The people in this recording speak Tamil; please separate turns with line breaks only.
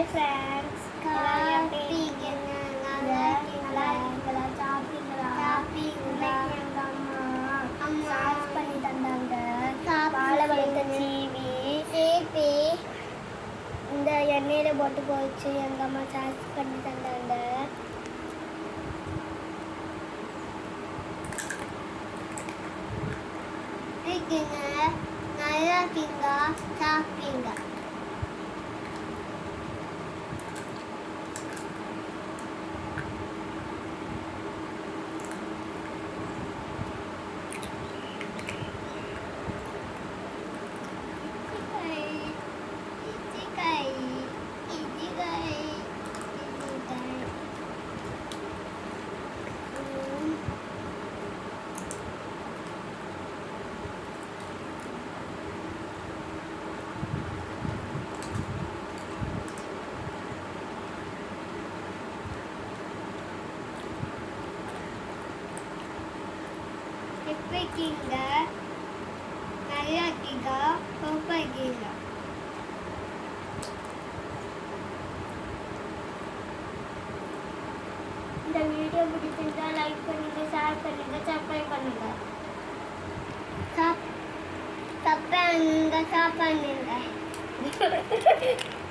ஹாய் ஃப்ரெண்ட்ஸ் எல்லாரும் நல்லா இருக்கீங்களா சாப்பிட்டீங்களா எங்க அம்மா சார்ஜ் பண்ணி தந்தாங்க வாழை வளர்த்த சீவி இந்த எண்ணெயில் போட்டு போச்சு எங்கள் அம்மா சார்ஜ் பண்ணி தந்தாங்க இருக்கீங்க நல்லா இருக்கீங்க சாப்பிட்டீங்க எப்படி இருக்கீங்க? நல்லா இந்த வீடியோ பிடிச்சிருந்தா லைக் பண்ணுங்க ஷேர் பண்ணுங்க சப்ஸ்கிரைப் பண்ணுங்க. சப் சப் பண்ணுங்க.